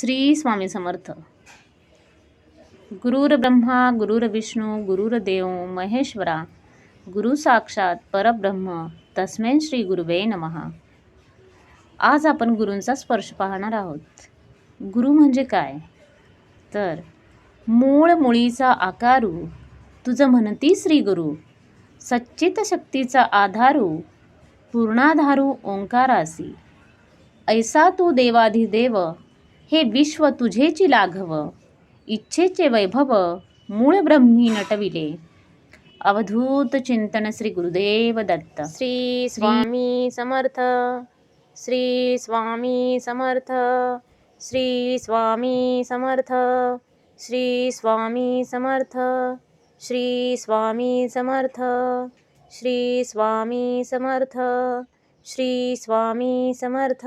श्री स्वामी समर्थ. गुरुर ब्रह्मा गुरुर विष्णू गुरुर देव महेश्वरा गुरु साक्षात परब्रह्म तस्मै श्री गुरुवे नमहा आज आपण गुरूंचा स्पर्श पाहणार आहोत. गुरु म्हणजे काय? तर मूळ मुळीचा आकारू तुझं म्हणती श्री गुरु. सच्चित शक्तीचा आधारू पूर्णाधारू ओंकारासी. ऐसा तू देवाधिदेव हे विश्व तुझेची लाघव. इच्छेचे वैभव मूळ ब्रह्मी नटविले. अवधूत चिंतन श्री गुरुदेव दत्त. श्री स्वामी समर्थ. श्री स्वामी समर्थ. श्री स्वामी समर्थ. श्री स्वामी समर्थ. श्री स्वामी समर्थ. श्री स्वामी समर्थ. श्री स्वामी समर्थ.